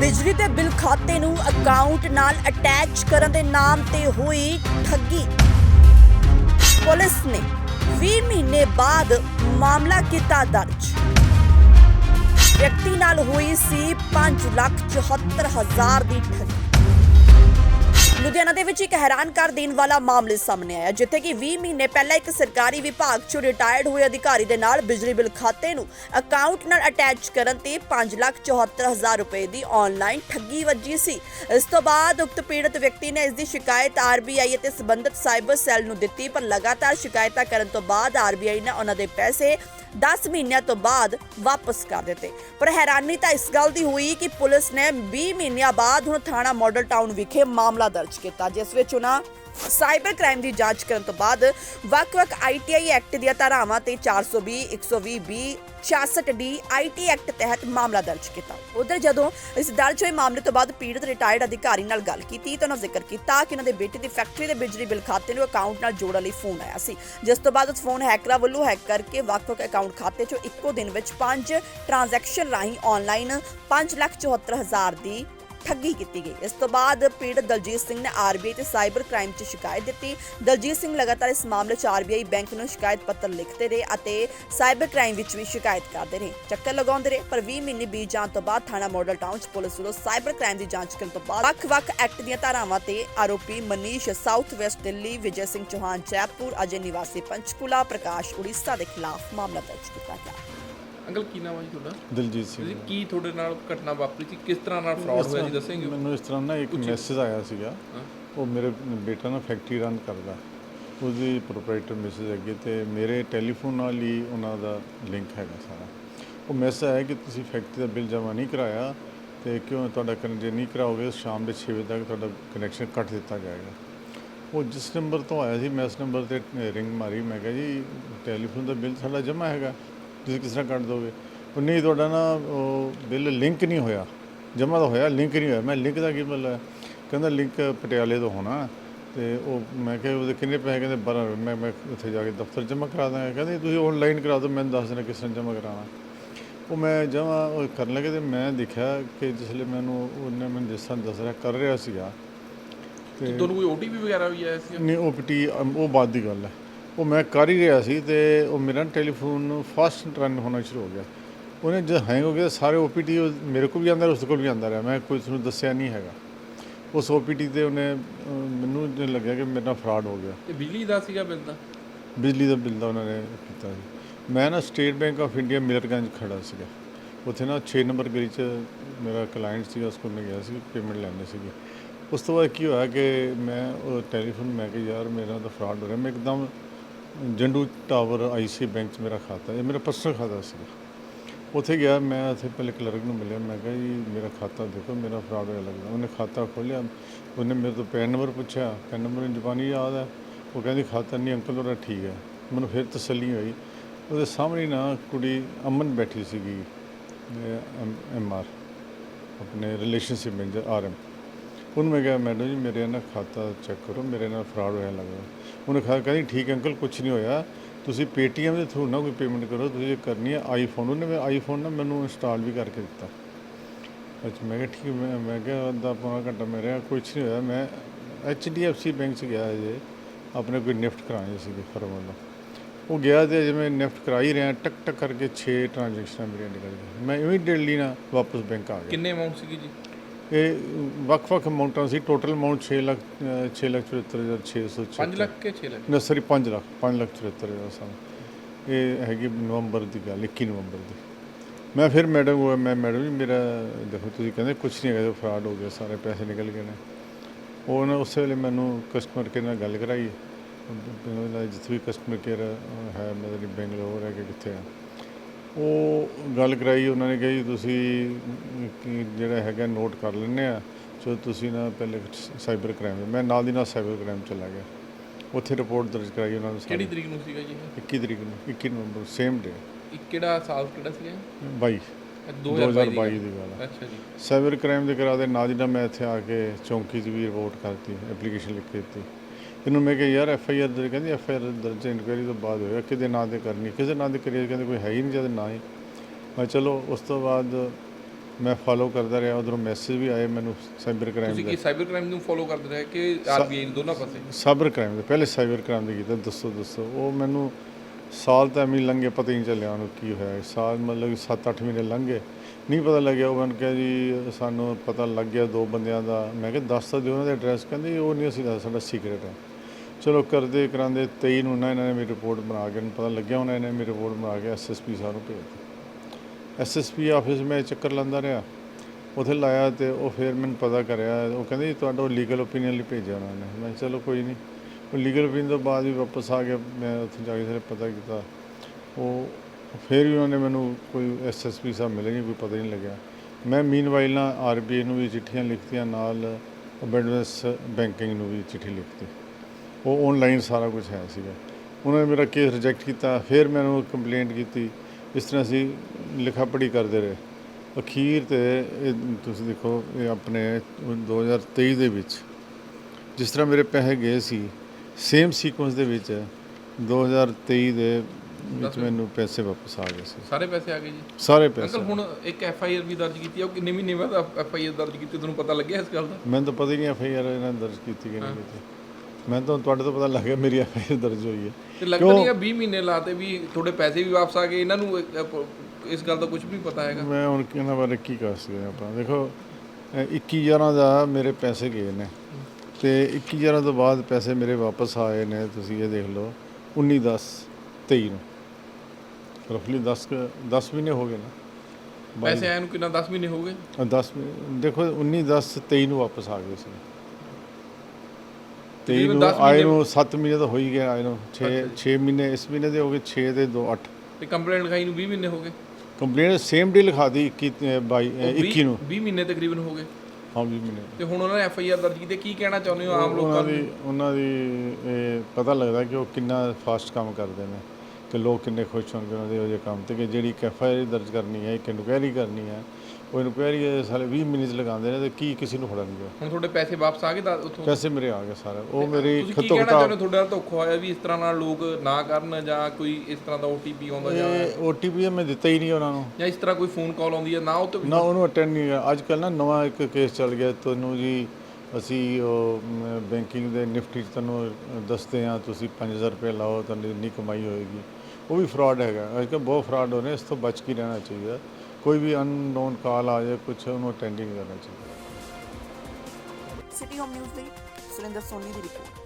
ਬਿਜਲੀ ਦੇ ਬਿੱਲ ਖਾਤੇ ਨੂੰ ਅਕਾਊਂਟ ਨਾਲ ਅਟੈਚ ਕਰਨ ਦੇ ਨਾਮ ਤੇ ਹੋਈ ਠੱਗੀ। ਪੁਲਿਸ ਨੇ 20 ਮਹੀਨੇ ਬਾਅਦ ਮਾਮਲਾ ਕੀਤਾ ਦਰਜ। ਵਿਅਕਤੀ ਨਾਲ ਹੋਈ ਸੀ 574000 ਦੀ ਠੱਗੀ। ਲੁਧਿਆਣਾ ਦੇ ਵਿੱਚ ਇੱਕ ਹੈਰਾਨ ਕਰ ਦੇਣ ਵਾਲਾ ਮਾਮਲੇ ਸਾਹਮਣੇ ਆਇਆ, ਜਿੱਥੇ ਕਿ 20 ਮਹੀਨੇ ਪਹਿਲਾਂ ਇੱਕ ਸਰਕਾਰੀ ਵਿਭਾਗ 'ਚੋਂ ਰਿਟਾਇਰਡ ਹੋਏ ਅਧਿਕਾਰੀ ਦੇ ਨਾਲ ਬਿਜਲੀ ਬਿੱਲ ਖਾਤੇ ਨੂੰ ਅਕਾਊਂਟ ਨਾਲ ਅਟੈਚ ਕਰਨ ਤੇ 574000 ਰੁਪਏ ਦੀ ਆਨਲਾਈਨ ਠੱਗੀ ਵੱਜੀ ਸੀ। ਇਸ ਤੋਂ ਬਾਅਦ ਉਕਤ ਪੀੜਤ ਵਿਅਕਤੀ ਨੇ ਇਸ ਦੀ ਸ਼ਿਕਾਇਤ ਆਰਬੀਆਈ ਅਤੇ ਸੰਬੰਧਿਤ ਸਾਈਬਰ ਸੈੱਲ ਨੂੰ ਦਿੱਤੀ, ਪਰ ਲਗਾਤਾਰ ਸ਼ਿਕਾਇਤਾਂ ਕਰਨ ਤੋਂ ਬਾਅਦ ਆਰਬੀਆਈ ਨੇ ਉਹਨਾਂ ਦੇ ਪੈਸੇ 10 ਮਹੀਨਿਆਂ ਤੋਂ ਬਾਅਦ ਵਾਪਸ ਕਰ ਦਿੱਤੇ। ਪਰ ਹੈਰਾਨੀ ਤਾਂ ਇਸ ਗੱਲ ਦੀ ਹੋਈ ਕਿ ਪੁਲਿਸ ਨੇ 20 ਮਹੀਨਿਆਂ ਬਾਅਦ ਹੁਣ ਥਾਣਾ ਮਾਡਲ ਟਾਊਨ ਵਿਖੇ ਮਾਮਲਾ ਦਰਜ ਕੀਤਾ, ਜਿਸ ਵਿੱਚ ਉਹਨਾਂ ਸਾਈਬਰ ਕ੍ਰਾਈਮ ਦੀ ਜਾਂਚ ਕਰਨ ਤੋਂ ਬਾਅਦ ਵੱਖ-ਵੱਖ ਆਈਟੀਆਈ ਐਕਟ ਦੀਆਂ ਧਾਰਾਵਾਂ ਤੇ 420 120 ਬੀ 66 ਡੀ ਆਈਟੀ ਐਕਟ ਤਹਿਤ ਮਾਮਲਾ ਦਰਜ ਕੀਤਾ। ਉਧਰ ਜਦੋਂ ਇਸ ਦਰਜ ਹੋਏ ਮਾਮਲੇ ਤੋਂ ਬਾਅਦ ਪੀੜਤ ਰਿਟਾਇਰਡ ਅਧਿਕਾਰੀ ਨਾਲ ਗੱਲ ਕੀਤੀ ਤਾਂ ਉਹਨਾਂ ਜ਼ਿਕਰ ਕੀਤਾ ਕਿ ਉਹਨਾਂ ਦੇ ਬੇਟੇ ਦੀ ਫੈਕਟਰੀ ਦੇ ਬਿਜਲੀ ਬਿੱਲ ਖਾਤੇ ਨੂੰ ਅਕਾਊਂਟ ਨਾਲ ਜੋੜਨ ਲਈ ਫੋਨ ਆਇਆ ਸੀ। ਜਿਸ ਤੋਂ ਬਾਅਦ ਉਸ ਫੋਨ ਹੈਕਰਾਂ ਵੱਲੋਂ ਹੈਕ ਕਰਕੇ ਵੱਖ-ਵੱਖ ਅਕਾਊਂਟ ਖਾਤੇ 'ਚੋਂ ਇੱਕੋ ਦਿਨ ਵਿੱਚ ਪੰਜ ਟ੍ਰਾਂਜੈਕਸ਼ਨ ਰਾਹੀਂ ਆਨਲਾਈਨ 574000 ਦੀ ਠੱਗੀ ਕੀਤੀ ਗਈ। ਇਸ ਤੋਂ ਬਾਅਦ ਪੀੜਤ ਦਲਜੀਤ ਸਿੰਘ ਨੇ ਆਰਬੀਆਈ ਤੇ ਸਾਈਬਰ ਕ੍ਰਾਈਮ 'ਚ ਸ਼ਿਕਾਇਤ ਦਿੱਤੀ। ਦਲਜੀਤ ਸਿੰਘ ਲਗਾਤਾਰ ਇਸ ਮਾਮਲੇ 'ਚ ਆਰਬੀਆਈ ਬੈਂਕ ਨੂੰ ਸ਼ਿਕਾਇਤ ਪੱਤਰ ਲਿਖਦੇ ਰਹੇ ਅਤੇ ਸਾਈਬਰ ਕ੍ਰਾਈਮ ਵਿੱਚ ਵੀ ਸ਼ਿਕਾਇਤ ਕਰਦੇ ਰਹੇ। ਚੱਕਰ ਲਗਾਉਂਦੇ ਰਹੇ, ਪਰ 20 ਮਹੀਨੇ ਬੀਤ ਜਾਣ ਤੋਂ ਬਾਅਦ ਥਾਣਾ ਮਾਡਲ ਟਾਊਨ 'ਚ ਪੁਲਿਸ ਵੱਲੋਂ ਸਾਈਬਰ ਕ੍ਰਾਈਮ ਦੀ ਜਾਂਚ ਕਰਨ ਤੋਂ ਬਾਅਦ ਵੱਖ-ਵੱਖ ਐਕਟ ਦੀਆਂ ਧਾਰਾਵਾਂ ਤੇ ਆਰੋਪੀ ਮਨੀਸ਼ ਸਾਊਥ ਵੈਸਟ ਦਿੱਲੀ, ਵਿਜੇ ਸਿੰਘ ਚੌਹਾਨ, ਜੈਪੁਰ, ਅਜੇ ਨਿਵਾਸੀ ਪੰਚਕੂਲਾ, ਪ੍ਰਕਾਸ਼ ਉੜੀਸਾ ਦੇ ਖਿਲਾਫ ਮਾਮਲਾ ਦਰਜ ਕੀਤਾ ਗਿਆ। ਅੰਕਲ ਕੀ ਨਾਮ ਹੈ ਜੀ ਤੁਹਾਡਾ? ਦਿਲਜੀਤ ਸਿੰਘ ਜੀ ਕੀ ਤੁਹਾਡੇ ਨਾਲ ਘਟਨਾ ਵਾਪਰੀ ਸੀ? ਕਿਸ ਤਰ੍ਹਾਂ ਨਾਲ ਫਰਾਡ ਹੋਇਆ ਜੀ ਦੱਸੇਂਗੇ? ਮੈਨੂੰ ਇਸ ਤਰ੍ਹਾਂ ਨਾ ਇੱਕ ਮੈਸੇਜ ਆਇਆ ਸੀਗਾ। ਉਹ ਮੇਰੇ ਬੇਟਾ ਨਾ ਫੈਕਟਰੀ ਰਨ ਕਰਦਾ। ਉਹਦੀ ਪ੍ਰੋਪਰਾਈਟਰ ਮੈਸੇਜ ਅੱਗੇ ਤੇ ਮੇਰੇ ਟੈਲੀਫੋਨ ਨਾਲ ਹੀ ਉਹਨਾਂ ਦਾ ਲਿੰਕ ਹੈਗਾ ਸਾਰਾ। ਉਹ ਮੈਸੇਜ ਆਇਆ ਕਿ ਤੁਸੀਂ ਫੈਕਟਰੀ ਦਾ ਬਿੱਲ ਜਮ੍ਹਾਂ ਨਹੀਂ ਕਰਾਇਆ ਤੇ ਕਿਉਂ ਤੁਹਾਡਾ ਕਨ ਜੇ ਨਹੀਂ ਕਰਾਓਗੇ? ਸ਼ਾਮ ਦੇ 6 ਵਜੇ ਤੱਕ ਤੁਹਾਡਾ ਕਨੈਕਸ਼ਨ ਕੱਟ ਦਿੱਤਾ ਜਾਏਗਾ। ਉਹ ਜਿਸ ਨੰਬਰ ਤੋਂ ਆਇਆ ਸੀ ਮੈਂ ਉਸ ਨੰਬਰ ਤੇ ਰਿੰਗ ਮਾਰੀ। ਮੈਂ ਕਿਹਾ ਜੀ ਟੈਲੀਫੋਨ ਦਾ ਬਿੱਲ ਸਾਡਾ ਜਮ੍ਹਾਂ ਹੈਗਾ। ਤੁਸੀਂ ਕਿਸ ਤਰ੍ਹਾਂ ਕੱਟ ਦੋਗੇ? ਉਹ ਨਹੀਂ ਤੁਹਾਡਾ ਨਾ ਉਹ ਬਿੱਲ ਲਿੰਕ ਨਹੀਂ ਹੋਇਆ। ਜਮ੍ਹਾਂ ਤਾਂ ਹੋਇਆ ਲਿੰਕ ਨਹੀਂ ਹੋਇਆ। ਮੈਂ ਲਿੰਕ ਦਾ ਕੀ ਮਤਲਬ ਹੈ? ਕਹਿੰਦਾ ਲਿੰਕ ਪਟਿਆਲੇ ਤੋਂ ਹੋਣਾ। ਤੇ ਉਹ ਮੈਂ ਕਿਹਾ ਉਹਦੇ ਕਿੰਨੇ ਪੈਸੇ? ਕਹਿੰਦੇ 12 ਰੁਪਏ ਮੈਂ ਮੈਂ ਉੱਥੇ ਜਾ ਕੇ ਦਫ਼ਤਰ ਜਮ੍ਹਾਂ ਕਰਾ ਦਾਂਗਾ। ਕਹਿੰਦੇ ਤੁਸੀਂ ਆਨਲਾਈਨ ਕਰਾ ਦਿਓ ਮੈਨੂੰ ਦੱਸ ਦੇਣਾ ਕਿਸ ਤਰ੍ਹਾਂ ਜਮ੍ਹਾਂ ਕਰਾਉਣਾ ਉਹ ਮੈਂ ਜਮ੍ਹਾਂ ਉਹ ਕਰਨ ਲੱਗੇ ਤੇ ਮੈਂ ਦੇਖਿਆ ਕਿ ਜਿਸਲੇ ਮੈਨੂੰ ਉਹਨੇ ਮੈਨੂੰ ਜਿਸ ਤਰ੍ਹਾਂ ਦੱਸ ਰਿਹਾ ਕਰ ਰਿਹਾ ਸੀਗਾ। ਤੇ ਤੁਹਾਨੂੰ ਕੋਈ ਓਟੀਪੀ ਵਗੈਰਾ ਵੀ ਆਇਆ ਸੀ ਨਹੀਂ ਓਪੀਟੀ ਉਹ ਬਾਅਦ ਦੀ ਗੱਲ ਹੈ। ਉਹ ਮੈਂ ਕਰ ਹੀ ਰਿਹਾ ਸੀ ਤੇ ਉਹ ਮੇਰਾ ਟੈਲੀਫੋਨ ਫਾਸਟ ਰਨ ਹੋਣਾ ਸ਼ੁਰੂ ਹੋ ਗਿਆ। ਉਹਨੇ ਜਦ ਹੈਂਗ ਹੋ ਗਿਆ ਸਾਰੇ ਓਪੀਟੀ ਮੇਰੇ ਕੋਲ ਵੀ ਰਿਹਾ ਉਸ ਕੋਲ ਵੀ ਆਉਂਦਾ ਰਿਹਾ। ਮੈਂ ਕੋਈ ਤੁਹਾਨੂੰ ਦੱਸਿਆ ਨਹੀਂ ਹੈਗਾ। ਉਸ ਓਪੀਟੀ ਤੇ ਉਹਨੇ ਮੈਨੂੰ ਲੱਗਿਆ ਕਿ ਮੇਰੇ ਫਰਾਡ ਹੋ ਗਿਆ। ਤੇ ਬਿਜਲੀ ਦਾ ਸੀਗਾ ਬਿੱਲ ਦਾ ਬਿਜਲੀ ਦਾ ਬਿੱਲ ਦਾ ਉਹਨਾਂ ਨੇ ਕੀਤਾ ਸੀ। ਮੈਂ ਨਾ State Bank of India Millerganj ਖੜਾ ਸੀਗਾ। ਉੱਥੇ ਨਾ 6 ਨੰਬਰ ਗਲੀ 'ਚ ਮੇਰਾ ਕਲਾਇੰਟ ਸੀਗਾ ਉਸ ਕੋਲ ਮੈਂ ਗਿਆ ਸੀ ਪੇਮੈਂਟ ਲੈਣੀ ਸੀਗੀ। ਉਸ ਤੋਂ ਬਾਅਦ ਕੀ ਹੋਇਆ ਕਿ ਮੈਂ ਉਹ ਟੈਲੀਫੋਨ ਮੈਂ ਕਿ ਯਾਰ ਮੇਰਾ ਤਾਂ ਫਰਾਡ ਹੋ ਰਿਹਾ। ਮੈਂ ਇੱਕਦਮ ਜੰਡੂ ਟਾਵਰ ਆਈਸੀ ਬੈਂਕ 'ਚ ਮੇਰਾ ਖਾਤਾ, ਇਹ ਮੇਰਾ ਪਰਸਨਲ ਖਾਤਾ ਸੀਗਾ। ਉੱਥੇ ਗਿਆ, ਮੈਂ ਉੱਥੇ ਪਹਿਲੇ ਕਲਰਕ ਨੂੰ ਮਿਲਿਆ, ਮੈਂ ਕਿਹਾ ਜੀ, ਮੇਰਾ ਖਾਤਾ ਦੇਖੋ, ਮੇਰਾ ਫਰਾਡ ਹੋਇਆ ਲੱਗਦਾ। ਉਹਨੇ ਖਾਤਾ ਖੋਲ੍ਹਿਆ, ਉਹਨੇ ਮੇਰੇ ਤੋਂ ਪੈਨ ਨੰਬਰ ਪੁੱਛਿਆ ਪੈਨ ਨੰਬਰ ਨੂੰ ਜ਼ਬਾਨੀ ਯਾਦ ਹੈ? ਉਹ ਕਹਿੰਦੀ, ਖਾਤਾ ਨਹੀਂ ਅੰਕਲ ਉਹਦਾ ਠੀਕ ਹੈ। ਮੈਨੂੰ ਫਿਰ ਤਸੱਲੀ ਹੋਈ। ਉਹਦੇ ਸਾਹਮਣੇ ਨਾ ਕੁੜੀ ਅਮਨ ਬੈਠੀ ਸੀਗੀ ਐਮ ਆਰ ਆਪਣੇ ਰਿਲੇਸ਼ਨਸ਼ਿਪ ਮੈਨੇਜਰ ਆਰ ਐਮ ਉਹਨੂੰ ਮੈਂ ਕਿਹਾ, ਮੈਡਮ ਜੀ, ਮੇਰੇ ਨਾਲ ਖਾਤਾ ਚੈੱਕ ਕਰੋ, ਮੇਰੇ ਨਾਲ ਫਰਾਡ ਹੋਇਆ ਲੱਗਦਾ ਉਹਨੇ ਕਹਾ, ਕਹਿੰਦੀ, ਠੀਕ ਅੰਕਲ ਕੁਝ ਨਹੀਂ ਹੋਇਆ। ਤੁਸੀਂ ਪੇਟੀਐਮ ਦੇ ਥਰੂ ਨਾ ਕੋਈ ਪੇਮੈਂਟ ਕਰੋ, ਤੁਸੀਂ ਜੇ ਕਰਨੀ ਹੈ ਆਈਫੋਨ ਉਹਨੇ ਮੈਂ ਆਈਫੋਨ ਨਾ ਮੈਨੂੰ ਇੰਸਟਾਲ ਵੀ ਕਰਕੇ ਦਿੱਤਾ। ਅੱਛਾ, ਮੈਂ ਕਿਹਾ, ਠੀਕ ਮੈਂ ਮੈਂ ਕਿਹਾ, ਅੱਧਾ ਪੌਣਾ ਘੰਟਾ ਮੇਰੇ ਰਿਹਾ ਕੁਝ ਨਹੀਂ ਹੋਇਆ। ਮੈਂ H D F C bank 'ਚ ਗਿਆ ਜੇ ਆਪਣੇ ਕੋਈ ਨਿਫਟ ਕਰਾਉਣੀ ਸੀਗੀ ਫਰਮ ਵੱਲੋਂ। ਉਹ ਗਿਆ ਤੇ ਜਿਵੇਂ ਨਿਫਟ ਕਰਾ ਹੀ ਰਿਹਾ, ਟਕ ਟਕ ਕਰਕੇ 6 ਟ੍ਰਾਂਜੈਕਸ਼ਨਾਂ ਮੇਰੀਆਂ ਨਿਕਲ ਗਈਆਂ। ਮੈਂ ਇਮੀਡੀਏਟਲੀ ਨਾ ਵਾਪਸ ਬੈਂਕ ਆ ਗਿਆ। ਕਿੰਨੇ ਅਮਾਉਂਟ ਸੀਗੀ ਜੀ? ਇਹ ਵੱਖ-ਵੱਖ ਅਮਾਉਂਟਾਂ ਸੀ ਟੋਟਲ ਅਮਾਉਂਟ 6 ਲੱਖ 6 ਲੱਖ 74600 5 ਲੱਖ ਕੇ 6 ਲੱਖ? ਨਾ ਸਰੀ 5 ਲੱਖ 5 ਲੱਖ 74000 ਸਾਲ ਇਹ ਹੈਗੀ ਨਵੰਬਰ ਦੀ ਗੱਲ 21 ਨਵੰਬਰ ਦੀ। ਮੈਂ ਫਿਰ ਮੈਡਮ ਉਹ ਮੈਂ ਮੈਡਮ ਜੀ ਮੇਰਾ ਦੇਖੋ ਤੁਸੀਂ ਕਹਿੰਦੇ ਕੁਝ ਨਹੀਂ ਹੈਗਾ ਫਰਾਡ ਹੋ ਗਿਆ ਸਾਰੇ ਪੈਸੇ ਨਿਕਲ ਗਏ ਨੇ। ਉਹ ਨਾ ਉਸੇ ਵੇਲੇ ਮੈਨੂੰ ਕਸਟਮਰ ਕੇਅਰ ਨਾਲ ਗੱਲ ਕਰਾਈ। ਜਿੱਥੇ ਵੀ ਕਸਟਮਰ ਕੇਅਰ ਹੈ ਮਤਲਬ ਬੈਂਗਲੌਰ ਹੈ ਕਿ ਕਿੱਥੇ ਆ। ਉਹ ਗੱਲ ਕਰਾਈ ਉਹਨਾਂ ਨੇ ਕਿਹਾ ਤੁਸੀਂ ਕੀ ਜਿਹੜਾ ਹੈਗਾ ਨੋਟ ਕਰ ਲੈਂਦੇ ਆ ਸੋ ਤੁਸੀਂ ਨਾ ਪਹਿਲੇ ਸਾਈਬਰ ਕ੍ਰਾਈਮ ਮੈਂ ਨਾਲ ਦੀ ਨਾਲ ਸਾਈਬਰ ਕ੍ਰਾਈਮ ਚਲਾ ਗਿਆ। ਉੱਥੇ ਰਿਪੋਰਟ ਦਰਜ ਕਰਾਈ ਉਹਨਾਂ ਨੇ ਕਿਹੜੀ ਤਰੀਕ ਨੂੰ ਸੀਗਾ ਜੀ ਇਹ? 21 ਤਰੀਕ ਨੂੰ 21 ਨਵੰਬਰ ਸੇਮ ਡੇ ਕਿਹੜਾ ਸਾਲ ਕਿਹੜਾ ਸੀਗਾ 22 ਇਹ 2022 2022 ਦੀ ਗੱਲ। ਹੈ ਅੱਛਾ ਜੀ। ਸਾਈਬਰ ਕ੍ਰਾਈਮ ਦੇ ਕਰਾ ਦੇ ਨਾਲ ਦੀ ਨਾਲ ਮੈਂ ਇੱਥੇ ਆ ਕੇ ਚੌਂਕੀ 'ਚ ਵੀ ਰਿਪੋਰਟ ਕਰਤੀ ਐਪਲੀਕੇਸ਼ਨ ਲਿਖ ਕੇ ਦਿੱਤੀ। ਇਹਨੂੰ ਮੈਂ ਕਿਹਾ ਯਾਰ ਐਫ ਆਈ ਆਰ ਦਰਜ ਕਹਿੰਦੀ ਐਫ ਆਈ ਆਰ ਦਰਜ ਇਨਕੁਆਇਰੀ ਤੋਂ ਬਾਅਦ ਹੋਇਆ ਕਿਹਦੇ ਨਾਂ ਤੇ ਕਰਨੀ ਕਿਸੇ ਨਾਂ ਤੇ ਕਰੀਏ ਕਹਿੰਦੇ ਕੋਈ ਹੈ ਹੀ ਨਹੀਂ ਜਦ ਨਾ ਹੀ। ਮੈਂ ਚਲੋ ਉਸ ਤੋਂ ਬਾਅਦ ਮੈਂ ਫਾਲੋ ਕਰਦਾ ਰਿਹਾ ਉਧਰੋਂ ਮੈਸੇਜ ਵੀ ਆਏ ਮੈਨੂੰ ਸਾਈਬਰ ਕ੍ਰਾਈਮ ਤੁਸੀਂ ਕੀ ਸਾਈਬਰ ਕ੍ਰਾਈਮ ਨੂੰ ਫੋਲੋ ਕਰਦੇ ਰਹੇ ਕਿ ਆਰਬੀਆਈ ਨੂੰ ਦੋਨਾਂ ਪਾਸੇ? ਸਾਈਬਰ ਕ੍ਰਾਈਮ ਦੇ ਪਹਿਲੇ ਸਾਈਬਰ ਕ੍ਰਾਈਮ ਦੇ ਕੀਤਾ ਦੱਸੋ ਦੱਸੋ। ਉਹ ਮੈਨੂੰ ਸਾਲ ਤਾਂ ਐਵੇਂ ਲੰਘੇ ਪਤਾ ਹੀ ਨਹੀਂ ਚੱਲਿਆ ਉਹਨੂੰ ਕੀ ਹੋਇਆ। ਸਾਲ ਮਤਲਬ 7-8 ਮਹੀਨੇ ਲੰਘੇ। ਨਹੀਂ ਪਤਾ ਲੱਗਿਆ ਉਹ ਮੈਨੂੰ ਕਿਹਾ ਜੀ ਸਾਨੂੰ ਪਤਾ ਲੱਗ ਗਿਆ ਦੋ ਬੰਦਿਆਂ ਦਾ। ਮੈਂ ਕਿਹਾ ਦੱਸ ਤਾਂ ਦਿਓ ਉਹਨਾਂ ਦਾ ਐਡਰੈਸ ਕਹਿੰਦੇ ਉਹ ਨਹੀਂ ਅਸੀਂ ਦੱਸ ਸਾਡਾ ਸੀਕ੍ਰੇਟ ਹੈ। ਚਲੋ ਕਰਦੇ ਕਰਾਂਦੇ 23 ਨੂੰ ਨਾ ਇਹਨਾਂ ਨੇ ਮੇਰੀ ਰਿਪੋਰਟ ਬਣਾ ਕੇ ਨੂੰ ਪਤਾ ਲੱਗਿਆ ਉਹਨਾਂ ਨੇ ਮੇਰੀ ਰਿਪੋਰਟ ਬਣਾ ਕੇ ਐਸਐਸਪੀ ਸਾਹਿਬ ਨੂੰ ਭੇਜ ਦਿੱਤੀ। ਐਸਐਸਪੀ ਆਫਿਸ ਮੈਂ ਚੱਕਰ ਲਾਉਂਦਾ ਰਿਹਾ। ਉੱਥੇ ਲਾਇਆ ਤੇ ਉਹ ਫਿਰ ਮੈਨੂੰ ਪਤਾ ਕਰਿਆ, ਉਹ ਕਹਿੰਦੇ ਜੀ ਤੁਹਾਡਾ ਲੀਗਲ ਓਪੀਨੀਅਨ ਲਈ ਭੇਜਿਆ ਉਹਨਾਂ ਨੇ। ਮੈਂ ਚਲੋ ਕੋਈ ਨਹੀਂ। ਉਹ ਲੀਗਲ ਓਪੀਨੀਅਨ ਤੋਂ ਬਾਅਦ ਵੀ ਵਾਪਸ ਆ ਗਿਆ ਮੈਂ ਉੱਥੇ ਜਾ ਕੇ ਸਾਰੇ ਪਤਾ ਕੀਤਾ। ਉਹ ਫਿਰ ਵੀ ਉਹਨਾਂ ਨੇ ਮੈਨੂੰ ਕੋਈ ਐਸਐਸਪੀ ਸਾਹਿਬ ਮਿਲੇ ਨਹੀਂ, ਕੋਈ ਪਤਾ ਹੀ ਨਹੀਂ ਲੱਗਿਆ। ਮੈਂ ਮੀਨਵਾਈਲ ਨਾਲ ਆਰਬੀਆਈ ਨੂੰ ਵੀ ਚਿੱਠੀਆਂ ਲਿਖਤੀਆਂ, ਨਾਲ ਅਬੈਂਡਨਸ ਬੈਂਕਿੰਗ ਨੂੰ ਵੀ ਚਿੱਠੀ ਲਿਖਤੀ। ਉਹ ਆਨਲਾਈਨ ਸਾਰਾ ਕੁਝ ਹੈ ਸੀਗਾ। ਉਹਨਾਂ ਨੇ ਮੇਰਾ ਕੇਸ ਰਿਜੈਕਟ ਕੀਤਾ ਫਿਰ ਮੈਨੂੰ ਕੰਪਲੇਂਟ ਕੀਤੀ। ਇਸ ਤਰ੍ਹਾਂ ਅਸੀਂ ਲਿਖਾ ਪੜ੍ਹੀ ਕਰਦੇ ਰਹੇ। ਅਖੀਰ ਤੇ ਤੁਸੀਂ ਦੇਖੋ ਇਹ ਆਪਣੇ 2023 ਦੇ ਵਿੱਚ ਜਿਸ ਤਰ੍ਹਾਂ ਮੇਰੇ ਪੈਸੇ ਗਏ ਸੀ ਸੇਮ ਸੀਕੁਐਂਸ ਦੇ ਵਿੱਚ 2023 ਦੇ ਵਿੱਚ ਮੈਨੂੰ ਪੈਸੇ ਵਾਪਸ ਆ ਗਏ ਸੀ। ਸਾਰੇ ਪੈਸੇ ਆ ਗਏ ਜੀ? ਸਾਰੇ ਪੈਸੇ ਅੰਕਲ ਹੁਣ ਇੱਕ ਐਫ ਆਈ ਆਰ ਵੀ ਦਰਜ ਕੀਤੀ ਆ ਉਹ ਕਿੰਨੇ ਮਹੀਨੇ ਬਾਅਦ ਐਫ ਆਈ ਆਰ ਦਰਜ ਕੀਤੀ ਤੁਹਾਨੂੰ ਪਤਾ ਲੱਗਿਆ ਇਸ ਗੱਲ ਦਾ? ਮੈਨੂੰ ਤਾਂ ਪਤਾ ਹੀ ਨਹੀਂ ਐਫ ਆਈ ਆਰ ਇਹਨਾਂ ਦਰਜ ਕੀਤੀ ਕਿ ਨਹੀਂ ਕੀਤੀ। ਮੈਂ ਤਾਂ ਤੁਹਾਡੇ ਤੋਂ ਪਤਾ ਲੱਗ ਗਿਆ ਮੇਰੀ ਐਫ ਆਈ ਆਰ ਦਰਜ ਹੋਈ ਹੈ। ਤੇ ਲੱਗਦਾ ਨਹੀਂ ਆ 20 ਮਹੀਨੇ ਲਾਤੇ ਵੀ ਤੁਹਾਡੇ ਪੈਸੇ ਵੀ ਵਾਪਸ ਆ ਗਏ ਇਹਨਾਂ ਨੂੰ ਇਸ ਗੱਲ ਦਾ ਕੁਝ ਵੀ ਪਤਾ ਹੈਗਾ। ਮੈਂ ਹੁਣ ਇਹਨਾਂ ਬਾਰੇ ਕੀ ਕਰ ਸਕਦੇ ਆਪਾਂ? ਦੇਖੋ ਅਹ 21 11 ਦਾ ਮੇਰੇ ਪੈਸੇ ਗਏ ਨੇ ਤੇ 21 11 ਤੋਂ ਬਾਅਦ ਪੈਸੇ ਮੇਰੇ ਵਾਪਸ ਆਏ ਨੇ ਤੁਸੀਂ ਇਹ ਦੇਖ ਲਓ 19 10 23 ਨੂੰ। ਰਫਲੀ 10 ਕੁ- 10 ਮਹੀਨੇ ਹੋ ਗਏ ਨਾ। ਪੈਸੇ ਆਏ ਨੂੰ ਕਿੰਨਾ? 10 ਮਹੀਨੇ ਹੋ ਗਏ? 10 ਦੇਖੋ 19 10 23 ਨੂੰ ਵਾਪਸ ਆ ਗਏ ਸੀ। 23 ਤਕਰੀਬਨ ਨੂੰ 10 ਆਏ ਨੂੰ 7 ਮਹੀਨੇ ਤਾਂ ਹੋ ਹੀ ਗਏ ਆਏ ਨੂੰ 6 6 ਮਹੀਨੇ ਇਸ ਮਹੀਨੇ ਦੇ ਹੋ ਗਏ 6 ਦੇ 2 8 ਤੇ ਕੰਪਲੇਂਟ ਲਿਖਾਈ ਨੂੰ 20 ਮਹੀਨੇ ਹੋ ਗਏ? ਕੰਪਲੇਂਟ ਸੇਮ ਡੇ ਲਿਖਾ ਦੀ 21 22 ਉਹ 21 ਨੂੰ। 20 ਮਹੀਨੇ ਤਕਰੀਬਨ ਹੋ ਗਏ। ਹਾਂ 20 ਮਹੀਨੇ। ਤੇ ਹੁਣ ਉਹਨਾਂ ਨੇ ਐਫ ਆਈ ਆਰ ਦਰਜ ਕੀਤੀ ਕੀ ਕਹਿਣਾ ਚਾਹੁੰਦੇ ਹੋ ਆਮ ਲੋਕਾਂ ਦੀ ਨੂੰ? ਉਹਨਾਂ ਦੀ ਪਤਾ ਲੱਗਦਾ ਕਿ ਉਹ ਕਿੰਨਾ ਫਾਸਟ ਕੰਮ ਕਰਦੇ ਨੇ। ਤੇ ਲੋਕ ਕਿੰਨੇ ਖੁਸ਼ ਹੋਣਗੇ ਉਹਨਾਂ ਦੇ ਇਹੋ ਜਿਹੇ ਕੰਮ ਤੇ ਕਿ ਜਿਹੜੀ ਐਫਆਈਆਰ ਦਰਜ ਕਰਨੀ ਹੈ ਇੱਕ ਇਨਕੁਆਇਰੀ ਕਰਨੀ ਹੈ ਉਹ ਇਨਕੁਆਇਰੀ ਸਾਲੇ 20 ਮਿੰਟ ਲਗਾਉਂਦੇ ਨੇ ਤੇ ਕੀ ਕਿਸੇ ਨੂੰ ਫੜਨਗੇ ਹੁਣ ਤੁਹਾਡੇ ਪੈਸੇ ਵਾਪਸ ਆ ਗਏ ਤਾਂ ਉੱਥੋਂ? ਪੈਸੇ ਮੇਰੇ ਆ ਗਏ ਸਾਰੇ। ਉਹ ਮੇਰੀ ਤੁਸੀਂ ਖਤੋ ਕਹਿਣਾ ਚਾਹੁੰਦੇ ਤੁਹਾਡੇ ਨਾਲ ਧੋਖਾ ਹੋਇਆ ਵੀ ਇਸ ਤਰ੍ਹਾਂ ਨਾਲ ਲੋਕ ਨਾ ਕਰਨ ਜਾਂ ਕੋਈ ਇਸ ਤਰ੍ਹਾਂ ਦਾ ਓਟੀਪੀ ਆਉਂਦਾ ਜਾਂ ਓਟੀਪੀ ਮੈਂ ਦਿੱਤਾ ਹੀ ਨਹੀਂ ਉਹਨਾਂ ਨੂੰ। ਜਾਂ ਇਸ ਤਰ੍ਹਾਂ ਕੋਈ ਫੋਨ ਕਾਲ ਆਉਂਦੀ ਹੈ ਨਾ ਉਹ ਤੋਂ ਨਾ ਉਹਨੂੰ ਅਟੈਂਡ ਨਹੀਂ ਅੱਜ ਕੱਲ ਨਾ ਨਵਾਂ ਇੱਕ ਕੇਸ ਚੱਲ ਗਿਆ। ਤੁਹਾਨੂੰ ਜੀ ਅਸੀਂ ਉਹ ਬੈਂਕਿੰਗ ਦੇ ਨਿਫਟੀ 'ਚ ਤੁਹਾਨੂੰ ਦੱਸਦੇ ਹਾਂ, ਤੁਸੀਂ 5000 ਰੁਪਏ ਲਾਓ ਤੁਹਾਨੂੰ ਇੰਨੀ ਕਮਾਈ ਹੋਏਗੀ। ਉਹ ਵੀ ਫਰਾਡ ਹੈਗਾ। ਅੱਜ ਕੱਲ੍ਹ ਬਹੁਤ ਫਰਾਡ ਹੋ ਰਹੇ ਇਸ ਤੋਂ ਬਚ ਕੇ ਰਹਿਣਾ ਚਾਹੀਦਾ। ਕੋਈ ਵੀ ਅਨਨੋਨ ਕਾਲ ਆ ਜਾਏ ਕੁਝ ਉਹਨੂੰ ਅਟੈਂਡਿੰਗ ਕਰਨਾ ਚਾਹੀਦਾ। ਸਿਟੀ ਹੋਮ ਨਿਊਜ਼ ਲਈ ਸੁਰਿੰਦਰ ਸੋਨੀ ਦੀ ਰਿਪੋਰਟ